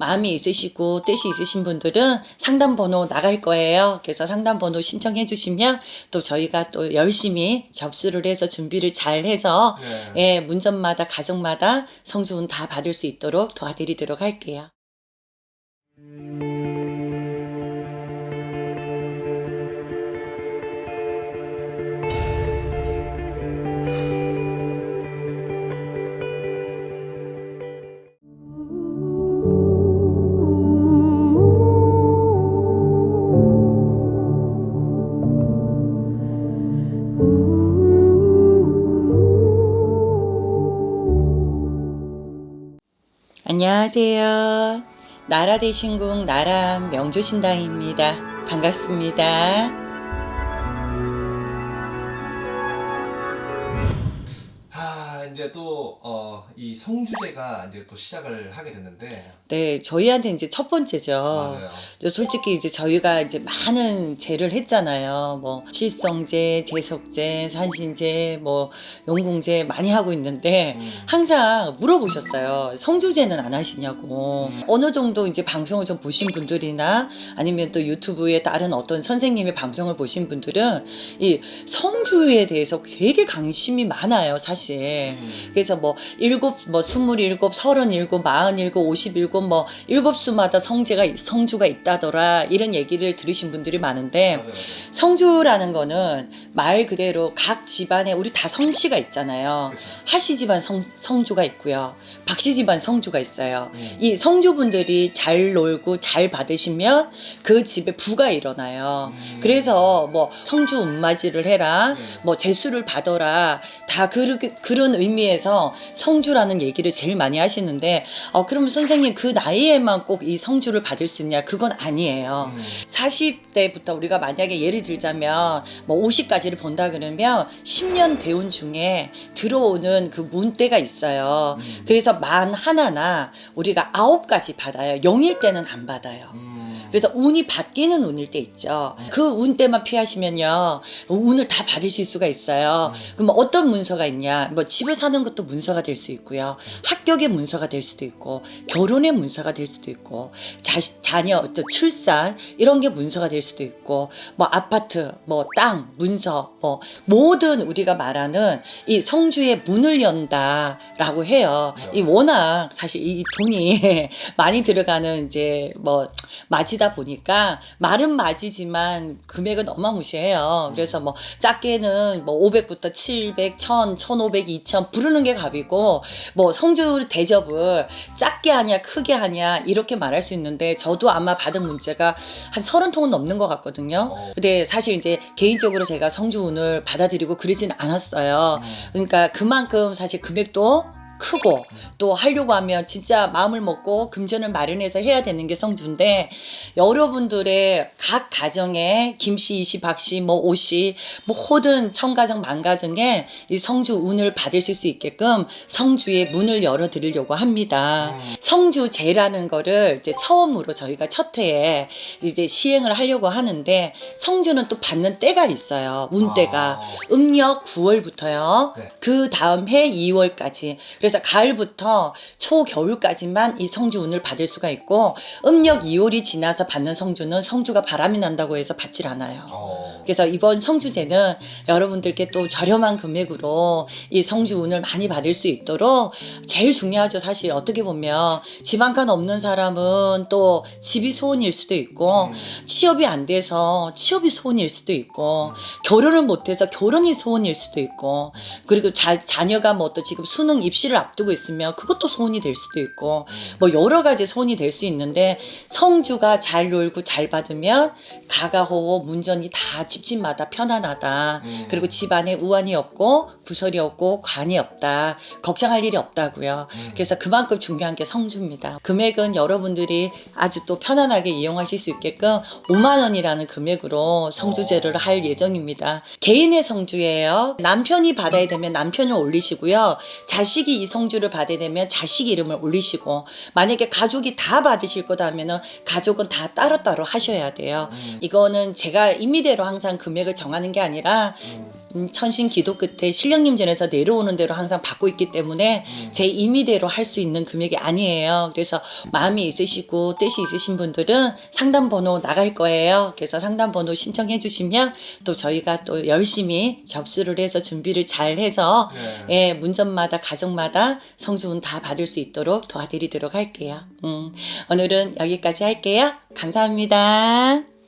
마음이 있으시고 뜻이 있으신 분들은 상담 번호 나갈 거예요. 그래서 상담 번호 신청해 주시면 또 저희가 또 열심히 접수를 해서 준비를 잘 해서 네. 예, 문전마다 가정마다 성주운 다 받을 수 있도록 도와드리도록 할게요. 안녕하세요. 나라 대신궁 나람 명주신당입니다. 반갑습니다. 이제 또 어 이 성주제가 이제 또 시작을 하게 됐는데 네, 저희한테 이제 첫 번째죠. 맞아요. 솔직히 이제 저희가 이제 많은 죄를 했잖아요. 뭐 칠성제, 제석제, 산신제, 뭐 용궁제 많이 하고 있는데 음. 항상 물어보셨어요. 성주제는 안 하시냐고. 음. 어느 정도 이제 방송을 좀 보신 분들이나 아니면 또 유튜브에 다른 어떤 선생님의 방송을 보신 분들은 이 성주에 대해서 되게 관심이 많아요, 사실. 음. 그래서 뭐 일곱 뭐 스물일곱 서른일곱 마흔일곱 오십일곱 뭐 일곱 수마다 성제가 성주가 있다더라 이런 얘기를 들으신 분들이 많은데 맞아요, 맞아요. 성주라는 거는 말 그대로 각 집안에 우리 다 성씨가 있잖아요. 그렇죠. 하씨 집안 성, 성주가 있고요. 박씨 집안 성주가 있어요. 음. 이 성주분들이 잘 놀고 잘 받으시면 그 집에 부가 일어나요. 음. 그래서 뭐 성주 운맞이를 해라, 음. 뭐 재수를 받아라, 다 그, 그런 의미 에서 성주라는 얘기를 제일 많이 하시는데, 어, 그럼 선생님 그 나이에만 꼭 이 성주를 받을 수 있냐? 그건 아니에요. 음. 40대부터 우리가 만약에 예를 들자면 뭐 50까지를 본다 그러면 10년 대운 중에 들어오는 그 문대가 있어요. 음. 그래서 만 하나나 우리가 아홉 가지 받아요. 영일 때는 안 받아요. 음. 그래서 운이 바뀌는 운일 때 있죠. 그 운 때만 피하시면요. 운을 다 받으실 수가 있어요. 그럼 어떤 문서가 있냐? 뭐 집을 사는 것도 문서가 될 수 있고요. 합격의 문서가 될 수도 있고 결혼의 문서가 될 수도 있고 자, 자녀 어떤 출산 이런 게 문서가 될 수도 있고 뭐 아파트, 뭐 땅, 문서 뭐 모든 우리가 말하는 이 성주의 문을 연다라고 해요. 이 워낙 사실 이 돈이 많이 들어가는 이제 뭐 맞이다 보니까 말은 맞이지만 금액은 어마무시해요. 그래서 뭐 작게는 뭐 500부터 700, 1000, 1500, 2000 부르는 게 값이고 뭐 성주 대접을 작게 하냐 크게 하냐 이렇게 말할 수 있는데 저도 아마 받은 문제가 한 30통은 넘는 것 같거든요. 어. 근데 사실 이제 개인적으로 제가 성주운을 받아들이고 그러진 않았어요. 그러니까 그만큼 사실 금액도 크고 또 하려고 하면 진짜 마음을 먹고 금전을 마련해서 해야 되는 게 성주인데 여러분들의 각 가정에 김씨, 이씨, 박씨, 뭐 오씨, 뭐 호든 청가정, 만가정에 이 성주 운을 받으실 수 있게끔 성주의 문을 열어드리려고 합니다. 성주제라는 거를 이제 처음으로 저희가 첫 해에 이제 시행을 하려고 하는데 성주는 또 받는 때가 있어요. 운 때가 아. 음력 9월부터요. 네. 그 다음 해 2월까지. 그래서 가을부터 초겨울까지만 이 성주 운을 받을 수가 있고 음력 2월이 지나서 받는 성주는 성주가 바람이 난다고 해서 받질 않아요. 어. 그래서 이번 성주제는 여러분들께 또 저렴한 금액으로 이 성주 운을 많이 받을 수 있도록 제일 중요하죠. 사실 어떻게 보면 집 한 칸 없는 사람은 또 집이 소원일 수도 있고 음. 취업이 안 돼서 취업이 소원일 수도 있고 결혼을 못해서 결혼이 소원일 수도 있고 그리고 자, 자녀가 뭐 또 지금 수능 입시를 앞두고 있으면 그것도 소원이 될 수도 있고 뭐 여러 가지 소원이 될 수 있는데 성주가 잘 놀고 잘 받으면 가가호호 문전이 다 집집마다 편안하다. 음. 그리고 집안에 우환이 없고 구설이 없고 관이 없다. 걱정할 일이 없다고요. 그래서 그만큼 중요한 게 성주입니다. 금액은 여러분들이 아주 또 편안하게 이용하실 수 있게끔 5만 원이라는 금액으로 성주제를 할 예정입니다. 개인의 성주예요. 남편이 받아야 되면 남편을 올리시고요. 자식이 이 성주를 받아야 되면 자식 이름을 올리시고 만약에 가족이 다 받으실 거다면은 가족은 다 따로따로 하셔야 돼요. 이거는 제가 임의대로 항상 금액을 정하는 게 아니라 음, 천신 기도 끝에 신령님전에서 내려오는 대로 항상 받고 있기 때문에 제 임의대로 할 수 있는 금액이 아니에요. 그래서 마음이 있으시고 뜻이 있으신 분들은 상담 번호 나갈 거예요. 그래서 상담 번호 신청해 주시면 또 저희가 또 열심히 접수를 해서 준비를 잘 해서 네. 예, 문전마다 가정마다 성수운 다 받을 수 있도록 도와드리도록 할게요. 음, 오늘은 여기까지 할게요. 감사합니다.